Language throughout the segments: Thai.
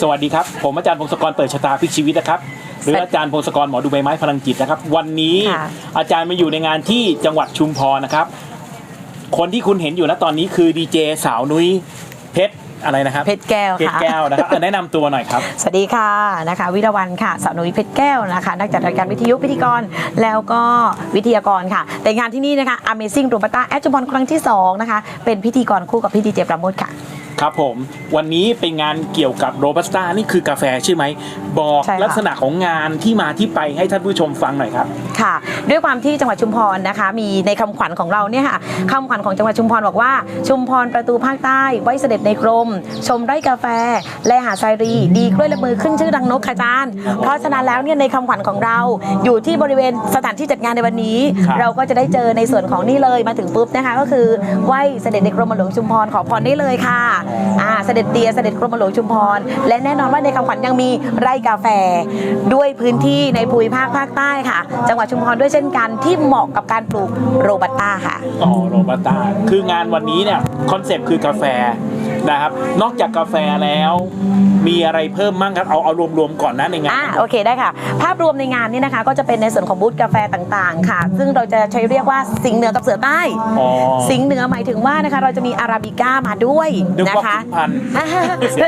สวัสดีครับ ผมอาจารย์พงศกรเปิดชะตาพลิกชีวิตนะครับหรืออาจารย์พงศกรหมอดูใบไม้พลังจิตนะครับ วันนี้ค่ะ อาจารย์มาอยู่ในงานที่จังหวัดชุมพรนะครับ คนที่คุณเห็นอยู่นะตอนนี้คือดีเจสาวนุ้ยเพชรอะไรนะครับเพชรแก้วเพชรค่ะ แก้วนะครับอะแนะนำตัวหน่อยครับ สวัสดีค่ะนะคะ วิรวันค่ะสาวนุ้ยเพชรแก้วนะคะนักจัดรายการวิทยุพิธีกรแล้วก็วิทยากรค่ะ แต่งานที่นี่นะคะ Amazing r o b o t a แอดจุบอลครั้งที่ 2 นะคะ เป็นพิธีกรคู่กับพี่ดีเจประโมทค่ะ ครับผมวันนี้เป็นงานเกี่ยวกับโรบัสต้านี่คือกาแฟใช่ไหม บอกใช่ค่ะ ลักษณะของงานที่มาที่ไปให้ท่านผู้ชมฟังหน่อยครับ ค่ะ ด้วยความที่จังหวัดชุมพรนะคะ มีในคำขวัญของเราเนี่ยค่ะคำขวัญของจังหวัดชุมพรบอกว่า ชุมพรประตูภาคใต้ไว้เสด็จในกรม ชมไร่กาแฟ และหาดทรายรี ดีกล้วยและมือขึ้นชื่อดังนกขจารย์เพราะฉะนั้นแล้วเนี่ยในคำขวัญของเรา อยู่ที่บริเวณสถานที่จัดงานในวันนี้ ครับ เราก็จะได้เจอในส่วนของนี่เลยมาถึงปุ๊บนะคะ ก็คือไหว้เสด็จในกรมหลวงชุมพรขอพรได้เลยค่ะอ่าเสด็จเตียเสด็จกรมหลวงชุมพร และแน่นอนว่าในคำขวัญยังมีไร่กาแฟ ด้วยพื้นที่ในภูมิภาคภาคใต้ค่ะ จังหวัดชุมพรด้วยเช่นกันที่เหมาะกับการปลูกโรบัสต้าค่ะอ๋อโรบัสต้าคืองานวันนี้เนี่ยคอนเซปต์คือกาแฟนะครับ นอกจากกาแฟแล้ว มีอะไรเพิ่มมั่งครับเอาเอารวมๆก่อนนะในงานอ่าโอเคได้ค่ะ ภาพรวมในงานนี้นะคะ ก็จะเป็นในส่วนของบูธกาแฟต่างๆ ค่ะ ซึ่งเราจะใช้เรียกว่าสิงห์เหนือกับเสือใต้ อ๋อสิงห์เหนือหมายถึงว่านะคะเราจะมีอาราบิก้ามาด้วยนึกนะว่าคะขุนพันธุ์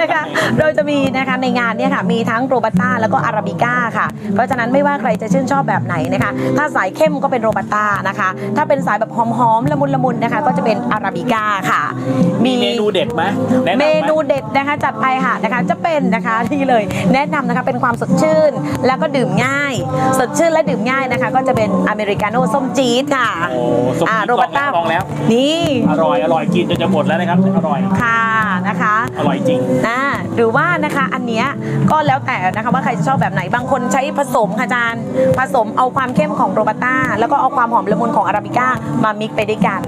นะคะเราจะมีนะคะในงานเนี่ยค่ะมีทั้งโรบัสต้าแล้วก็อาราบิก้าค่ะ เพราะฉะนั้นไม่ว่าใครจะชื่นชอบแบบไหนนะคะ ถ้าสายเข้มก็เป็นโรบัสต้านะคะ ถ้าเป็นสายแบบหอมๆละมุนละมุนนะคะ ก็จะเป็นอาราบิก้าค่ะมีเมนูเด็ดไหมแนะนำไห เมนูเด็ดนะคะจัดไปค่ะนะคะจะเป็นนะคะที่เลยแนะนำนะคะเป็นความสดชื่นแล้วก็ดื่มง่าย สดชื่นและดื่มง่ายนะคะ ก็จะเป็นอเมริกาโน่ส้มจี๊ดค่ะโอ้ส้มจี๊ดอ่าโรบัสต้าลองแล้ว นี่ อร่อยอร่อยกินจนจะหมดแล้วนะครับอร่อยค่ะนะคะ อร่อยจริงนะหรือว่านะคะอันเนี้ยก็แล้วแต่นะคะว่าใครจะชอบแบบไหนบางคนใช้ผสมค่ะอาจารย์ผสมเอาความเข้มของโรบัสต้าแล้วก็เอาความหอมละมุนของอาราบิก้ามามิกไปด้วยกัน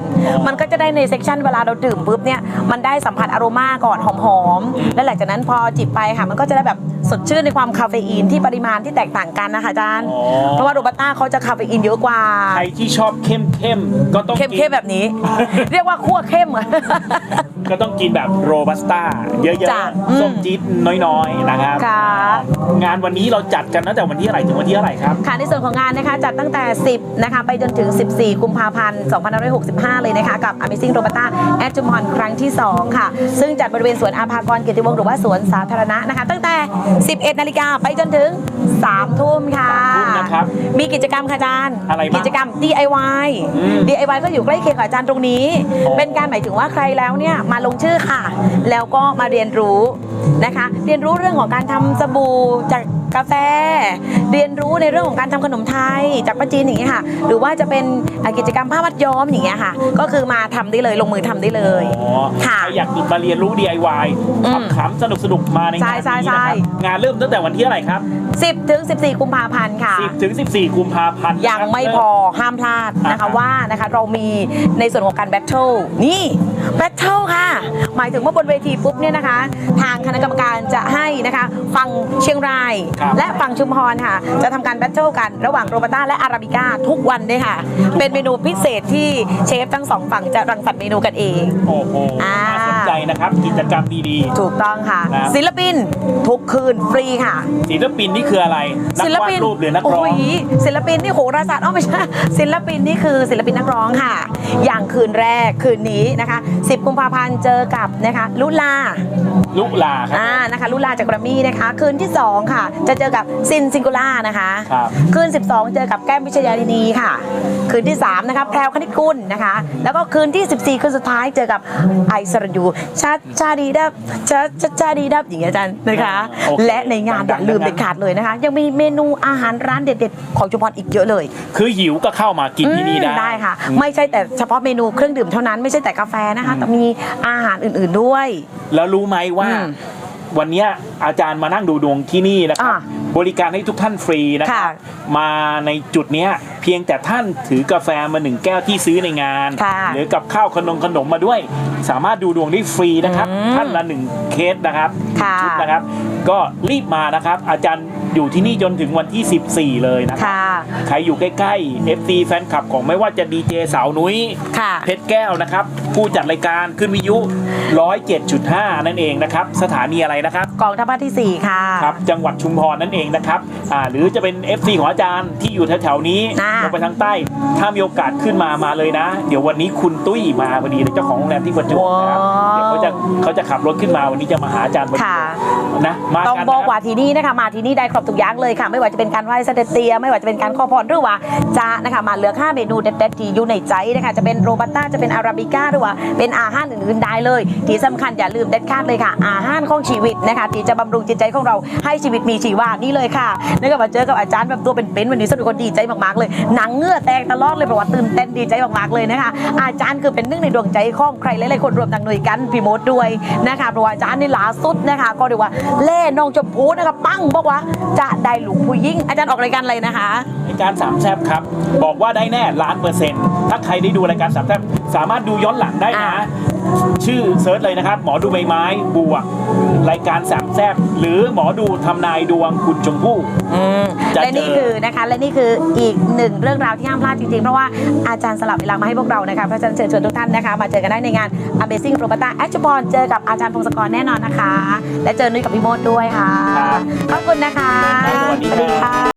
มันก็จะได้ในเซกชันเวลาเราดื่มปุ๊บเนี่ยมันได้สัมผัสอโรมาก่อนหอมๆแล้วหลังจากนั้นพอจิบไปค่ะ มันก็จะได้แบบสดชื่นในความคาเฟอีนที่ปริมาณที่แตกต่างกันนะคะอาจารย์อ๋อเพราะว่าโรบัสต้าเขาจะคาเฟอีนเยอะกว่าใครที่ชอบเข้มเข้มๆก็ต้องเข้มกินเข้มแบบนี้ เรียกว่าคั่วเข้มอะก็ต้องกินแบบโรบัสต้าเยอะจ้ะอืม ๆส้มจี๊ดน้อยๆนะครับค่ะ งานวันนี้เราจัดกันตั้งแต่วันที่อะไหรถึงวันที่อะไหรครับ ค่ะในส่วนของงานนะคะจัดตั้งแต่ 10 นะคะ ไปจนถึง 14 กุมภาพันธ์ 2565 เลยนะคะ กับ Amazing Robata แอดจุมอนครั้งที่ 2 ค่ะ ซึ่งจัดบริเวณสวนอาภากรเกียรติวงศ์หรือว่าสวนสาธารณะนะคะ ตั้งแต่ 11 นาฬิกาไปจนถึง 3 ทุ่มค่ะสามทุ่มนะครับมีกิจกรรมค่ะอาจารย์อะไรบ้างกิจกรรม DIY อืม DIY ก็อยู่ใกล้เคียงกับอาจารย์ตรงนี้ อ๋อ เป็นการหมายถึงว่าใครแล้วเนี่ยมาลงชื่อค่ะ แล้วก็มาเรียนรู้นะคะ เรียนรู้เรื่องของการทำสบู่จากกาแฟ เรียนรู้ในเรื่องของการทำขนมไทย จากป้าจีนอย่างเงี้ยค่ะ หรือว่าจะเป็นอะกิจกรรมผ้ามัดย้อมอย่างเงี้ยค่ะ ก็คือมาทำได้เลยลงมือทำได้เลยอ๋อค่ะใครอยากมาเรียนรู้ DIY อืมขำๆสนุกๆมาในใช่งานใช่นี้ใช่นะครับงานเริ่มตั้งแต่วันที่อะไหรครับ10ถึง14 กุมภาพันธ์ค่ะ 10ถึง14 กุมภาพันธ์ยังไม่พอห้ามพลาดนะคะอ่าฮะว่านะคะเรามีในส่วนของการแบทเทิลนี่แบทเทิลค่ะ หมายถึงว่าบนเวทีปุ๊บเนี่ยนะคะ ทางคณะกรรมการจะให้นะคะฟังเชียงรายครับและฝั่งชุมพรค่ะ จะทำการแบทเทิลกันระหว่างโรบัสต้าและอาราบิก้าทุกวันด้วยค่ะ เป็นเมนูพิเศษที่เชฟทั้งสองฝั่งจะรังสรรค์เมนูกันเองโอ้โหอ่าน่าสน ใจนะครับ กิจกรรมดีถูกต้องค่ะ ครับ ศิลปินทุกคืนฟรีค่ะๆศิลปินนี่คืออะไร นักวาดรูปหรือนักร้อง โยศิลปินนี่โหราศาสตร์อ้อไม่ใช่ศิลปินนี่คือศิลปินนักร้องค่ะ อย่างคืนแรกคืนนี้นะคะ 10 กุมภาพันธ์เจอกับนะคะลุลา ลุลาครับ อ่านะคะลุลาจากแกรมมี่นะคะ คืนที่ 2 ค่ะ จะเจอกับซินซิงคูล่านะคะครับคืน 12 เจอกับแก้มวิชยาดินีค่ะ คืนที่ 3 นะคะแพรวคณิตกุลนะคะ แล้วก็คืนที่ 14 คืนสุดท้ายเจอกับไอซ์สรยูชาชาดีดับชาชาชาดีดับอย่างเงี้ยอาจารย์นะคะ โอเคและในงานอย่าลืมเด็ดขาดเลยนะคะ ยังมีเมนูอาหารร้านเด็ดๆ ของชุมพรอีกเยอะเลย คือหิวก็เข้ามากินที่นี่ได้ อืมได้ค่ะ ไม่ใช่แต่เฉพาะเมนูเครื่องดื่มเท่านั้นไม่ใช่แต่กาแฟนะคะ แต่มีอาหารอื่นๆด้วย แล้วรู้ไหมว่าอืมวันเนี้ยอาจารย์มานั่งดูดวงที่นี่นะครับอ่าบริการให้ทุกท่านฟรีนะครับค่ะมาในจุดเนี้ยเพียงแต่ท่านถือกาแฟมาหนึ่งแก้วที่ซื้อในงานค่ะหรือกับข้าวขนมขนมมาด้วย สามารถดูดวงได้ฟรีนะครับอืมท่านละหนึ่งเคสนะครับค่ะชุดนะครับ ก็รีบมานะครับ อาจารย์ อยู่ที่นี่จนถึงวันที่ 14 เลยนะครับค่ะ ใครอยู่ใกล้ๆ FC แฟนคลับของไม่ว่าจะดีเจสาวนุ้ย ค่ะ เพชรแก้วนะครับ ผู้จัดรายการขึ้นวิทยุ 107.5 นั่นเองนะครับ สถานีอะไรนะครับ กองทัพภาคที่ 4 ค่ะ ครับ จังหวัดชุมพรนั่นเองนะครับอ่าหรือจะเป็น FC ของอาจารย์ที่อยู่แถวๆนี้อ่า ลงไปทางใต้ ถ้ามีโอกาสขึ้นมามาเลยนะ เดี๋ยววันนี้คุณตุ้ยมาพอดีเลยเจ้าของโรงแรมที่ประจวบนะครับเดี๋ยวเขาจะเขาจะขับรถขึ้นมาวันนี้จะมาหาอาจารย์พอดีค่ะนะมาต้องกันบอกนะครับว่าที่นี่นะคะ มาที่นี่ได้ครบทุกอย่างเลยค่ะ ไม่ว่าจะเป็นการไหว้เสด็จเตีย ไม่ว่าจะเป็นการขอพรหรือว่าจะนะคะมาเลือกห้าเมนูเด็ดๆที่อยู่ในใจนะคะจะเป็นโรบัสต้าจะเป็นอาราบิก้าหรือว่าเป็นอาหารอื่นๆได้เลย ที่สำคัญอย่าลืมเด็ดขาดเลยค่ะ อาหารของชีวิตนะคะที่จะบำรุงจิตใจของเราให้ชีวิตมีชีวานี่เลยค่ะนี่ก็มาเจอกับอาจารย์แบบตัวเป็นๆวันนี้สนุกคนดีใจมากๆเลยหนังเงื่อแตกตลอดเลยเพราะว่าตื่นเต้นดีใจมากๆเลยนะคะอาจารย์คือเป็นหนึ่งในดวงใจของใครหลายๆคนรวมทั้งหน่วยกันพี่มดด้วยนะคะเพราะว่าอาจารย์นี่ล่าสุดนะคะ ก็เรียกว่าเล่น้องชมพูนะคะปังบอกว่าจะได้หลูกผู้ยิ่งอาจารย์ออกรายการอะไรนะคะรายการสามแซบครับ บอกว่าได้แน่ล้านเปอร์เซ็นต์ถ้าใครได้ดูรายการสามแซบสามารถดูย้อนหลังได้นะอ่า ชื่อเซิร์ชเลยนะครับ หมอดูใบไม้บวก รายการสามแซบหรือหมอดูทำนายดวงคุณชมพู่จะและนี่เจอ คือนะคะและนี่คืออีกหนึ่งเรื่องราวที่ห้ามพลาดจริงๆ เพราะว่าอาจารย์สลับเวลามาให้พวกเรานะคะเพราะฉะนั้นเชิญชวนทุกท่านนะคะมาเจอกันได้ในงาน Amazing r o b o t a a c t i o n เจอกับอาจารย์พงศกรแน่นอนนะคะ และเจอนุ้ยกับพี่โมดด้วยค่ะครับ ขอบคุณนะคะ สวัสดีครับค่ะ